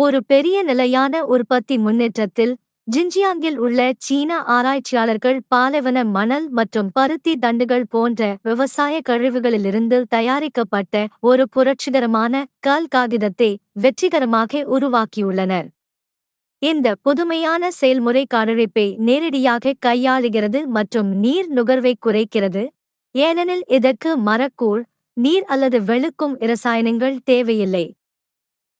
ஒரு பெரிய நிலையான உற்பத்தி முன்னேற்றத்தில் ஜின்ஜியாங்கில் உள்ள சீன ஆராய்ச்சியாளர்கள் பாலைவன மணல் மற்றும் பருத்தி தண்டுகள் போன்ற விவசாய கழிவுகளிலிருந்து தயாரிக்கப்பட்ட ஒரு புரட்சிகரமான கல் காகிதத்தை வெற்றிகரமாக உருவாக்கியுள்ளனர். இந்த புதுமையான செயல்முறை காடழிப்பை நேரடியாக கையாளுகிறது மற்றும் நீர் நுகர்வை குறைக்கிறது. ஏனெனில் இதற்கு மரக்கூழ் நீர் அல்லது வெளுக்கும் இரசாயனங்கள் தேவையில்லை.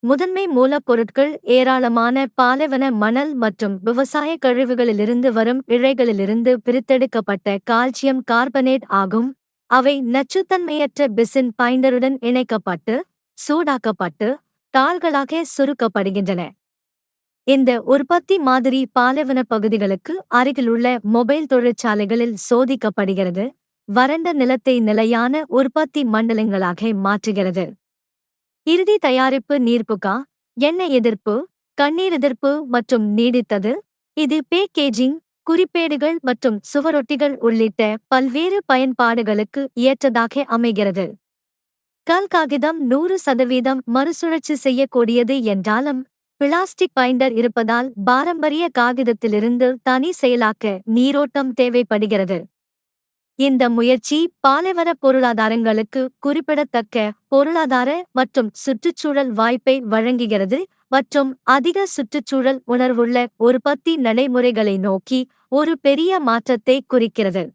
முதன்மை மூலப்பொருட்கள் ஏராளமான பாலைவன மணல் மற்றும் விவசாய கழிவுகளிலிருந்து வரும் இழைகளிலிருந்து பிரித்தெடுக்கப்பட்ட கால்சியம் கார்பனேட் ஆகும். அவை நச்சுத்தன்மையற்ற பிசின் பைண்டருடன் இணைக்கப்பட்டு சூடாக்கப்பட்டு தாள்களாக சுருக்கப்படுகின்றன. இந்த உற்பத்தி மாதிரி பாலைவன பகுதிகளுக்கு அருகிலுள்ள மொபைல் தொழிற்சாலைகளில் சோதிக்கப்படுகிறது. வறண்ட நிலத்தை நிலையான உற்பத்தி மண்டலங்களாக மாற்றுகிறது. இறுதி தயாரிப்பு நீர்ப்புகா எண்ணெய் எதிர்ப்பு? கண்ணீர் எதிர்ப்பு மற்றும் நீடித்தது? இது பேக்கேஜிங் குறிப்பேடுகள் மற்றும் சுவரொட்டிகள் உள்ளிட்ட பல்வேறு பயன்பாடுகளுக்கு ஏற்றதாக அமைகிறது. கல் காகிதம் நூறு சதவீதம் மறுசுழற்சி செய்யக்கூடியது என்றாலும் பிளாஸ்டிக் பைண்டர் இருப்பதால் பாரம்பரிய காகிதத்திலிருந்து தனி செயலாக்க நீரோட்டம் தேவைப்படுகிறது. இந்த முயற்சி பாலைவன பொருளாதாரங்களுக்கு குறிப்பிடத்தக்க பொருளாதார மற்றும் சுற்றுச்சூழல் வாய்ப்பை வழங்குகிறது மற்றும் அதிக சுற்றுச்சூழல் உணர்வுள்ள உற்பத்தி நடைமுறைகளை நோக்கி ஒரு பெரிய மாற்றத்தை குறிக்கிறது.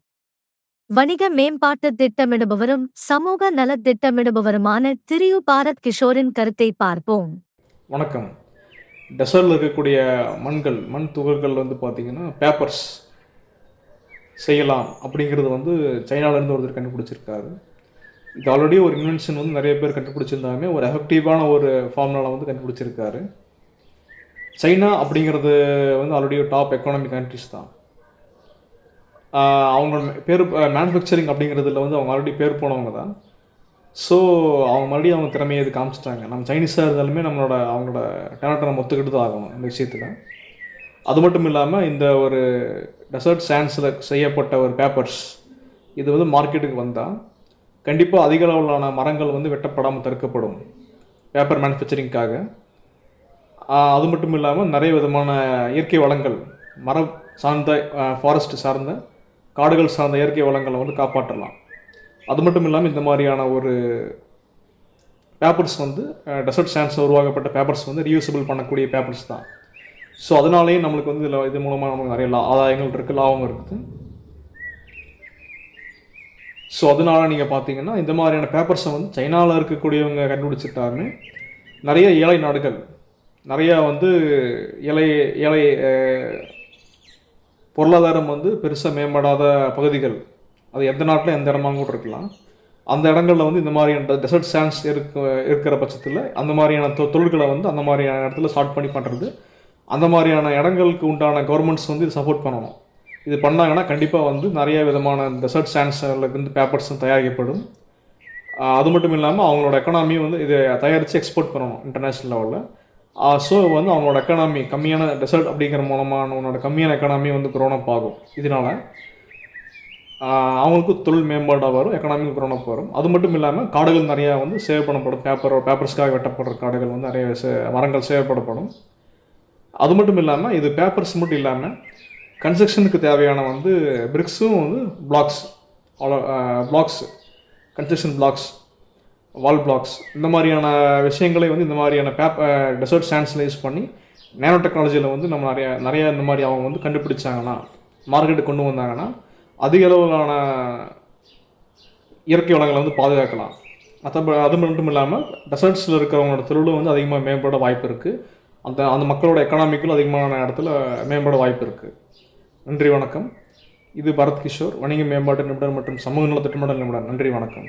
வணிக மேம்பாட்டு திட்டமிடுபவரும் சமூக நலத் திட்டமிடுபவருமான திரியு பாரத் கிஷோரின் கருத்தை பார்ப்போம். வணக்கம். டெசர்ட்டில் இருக்கக்கூடிய மண்கள் மண் துகள்கள் வந்து பார்த்தீங்கன்னா பேப்பர்ஸ். செய்யலாம் அப்படிங்கிறது வந்து சைனாவிலேருந்து ஒருத்தர் கண்டுபிடிச்சிருக்காரு. இது ஆல்ரெடி ஒரு இன்வென்ஷன் வந்து நிறைய பேர் கண்டுபிடிச்சிருந்தாலுமே ஒரு எஃபெக்டிவான ஒரு ஃபார்முலாவில் வந்து கண்டுபிடிச்சிருக்காரு. சைனா அப்படிங்கிறது வந்து ஆல்ரெடி ஒரு டாப் எக்கானமிக் கண்ட்ரிஸ் தான். அவங்க பேர் மேனுஃபேக்சரிங் அப்படிங்கிறதுல வந்து அவங்க ஆல்ரெடி பேர் போனவங்க தான். ஸோ அவங்க மறுபடியும் அவங்க திறமையை இது காமிச்சிட்டாங்க. நம்ம சைனீஸாக இருந்தாலுமே நம்மளோட அவங்களோட டேலண்ட்டை நம்ம ஒத்துக்கிட்டு தான் ஆகணும் இந்த விஷயத்தில். அது மட்டும் இல்லாமல் இந்த ஒரு டெசர்ட் சான்ஸில் செய்யப்பட்ட ஒரு பேப்பர்ஸ் இது வந்து மார்க்கெட்டுக்கு வந்தால் கண்டிப்பாக அதிக அளவிலான மரங்கள் வந்து வெட்டப்படாமல் தடுக்கப்படும் பேப்பர் மேனுஃபேக்சரிங்காக அது மட்டும் இல்லாமல் நிறைய விதமான இயற்கை வளங்கள் மரம் சார்ந்த ஃபாரஸ்ட் சார்ந்த காடுகள் சார்ந்த இயற்கை வளங்களை வந்து காப்பாற்றலாம். அது மட்டும் இல்லாமல் இந்த மாதிரியான ஒரு பேப்பர்ஸ் வந்து டெசர்ட் சான்ஸில் உருவாக்கப்பட்ட பேப்பர்ஸ் வந்து ரியூசபிள் பண்ணக்கூடிய பேப்பர்ஸ் தான். ஸோ அதனாலேயே நம்மளுக்கு வந்து இதில் இது மூலமாக நமக்கு நிறைய லா ஆதாயங்கள் இருக்குது லாபம் இருக்குது. ஸோ அதனால நீங்கள் பார்த்தீங்கன்னா இந்த மாதிரியான பேப்பர்ஸை வந்து சைனாவில் இருக்கக்கூடியவங்க கண்டுபிடிச்சிட்டாருன்னு நிறைய ஏழை நாடுகள் நிறையா வந்து ஏழை ஏழை பொருளாதாரம் வந்து பெருசாக மேம்படாத பகுதிகள். அது எந்த நாட்டில் எந்த இடமா கூட இருக்கலாம். அந்த இடங்களில் வந்து இந்த மாதிரியான டெசர்ட் சான்ஸ் இருக்க இருக்கிற பட்சத்தில் அந்த மாதிரியான தொ தொழில்களை வந்து அந்த மாதிரியான இடத்துல ஸ்டார்ட் பண்ணி பண்ணுறது அந்த மாதிரியான இடங்களுக்கு உண்டான கவர்மெண்ட்ஸ் வந்து இது சப்போர்ட் பண்ணணும். இது பண்ணாங்கன்னா கண்டிப்பாக வந்து நிறைய விதமான டெசர்ட் சான்ஸில் வந்து பேப்பர்ஸும் தயாரிக்கப்படும். அது மட்டும் இல்லாமல் அவங்களோட எக்கனாமியும் வந்து இதை தயாரித்து எக்ஸ்போர்ட் பண்ணணும் இன்டர்நேஷ்னல் லெவலில் ஸோ வந்து அவங்களோட எக்கனாமி கம்மியான டெசர்ட் அப்படிங்கிற மூலமான உன்னோட கம்மியான எக்கனாமி வந்து குரோனப் ஆகும். இதனால அவங்களுக்கும் அவங்களுக்கு தொழில் மேம்பாடாக வரும் எக்கனாமிக் குரோனப் வரும். அது மட்டும் இல்லாமல் காடுகள் நிறையா வந்து சேவ் பண்ணப்படும். பேப்பர் பேப்பர்ஸ்க்காக வெட்டப்படுற காடுகள் வந்து நிறைய சே- மரங்கள் சேவப்படப்படும் அது மட்டும் இல்லாமல் இது பேப்பர்ஸ் மட்டும் இல்லாமல் கன்ஸ்ட்ரக்ஷனுக்கு தேவையான வந்து பிரிக்ஸும் வந்து blocks blocks construction blocks wall blocks இந்த மாதிரியான விஷயங்களை வந்து இந்த மாதிரியான பேப் டெசர்ட் சான்ஸில் யூஸ் பண்ணி நேனோ டெக்னாலஜியில் வந்து நம்ம நிறைய நிறைய இந்த மாதிரி அவங்க வந்து கண்டுபிடிச்சாங்கன்னா மார்க்கெட்டுக்கு கொண்டு வந்தாங்கன்னா அதிக அளவிலான இயற்கை வளங்களை வந்து பாதுகாக்கலாம். மற்ற அது மட்டும் இல்லாமல் டெசர்ட்ஸில் இருக்கிறவங்களோட தொழிலும் வந்து அதிகமாக மேம்பட வாய்ப்பு இருக்குது அந்த அந்த மக்களோட எக்கனாமிக்கும் அதிகமான இடத்துல மேம்பட வாய்ப்பு இருக்குது நன்றி வணக்கம். இது பரத் கிஷோர். வணிக மேம்பாட்டு நிபுணர் மற்றும் சமூக நலத்திட்டமிடல் நிபுணர். நன்றி வணக்கம்.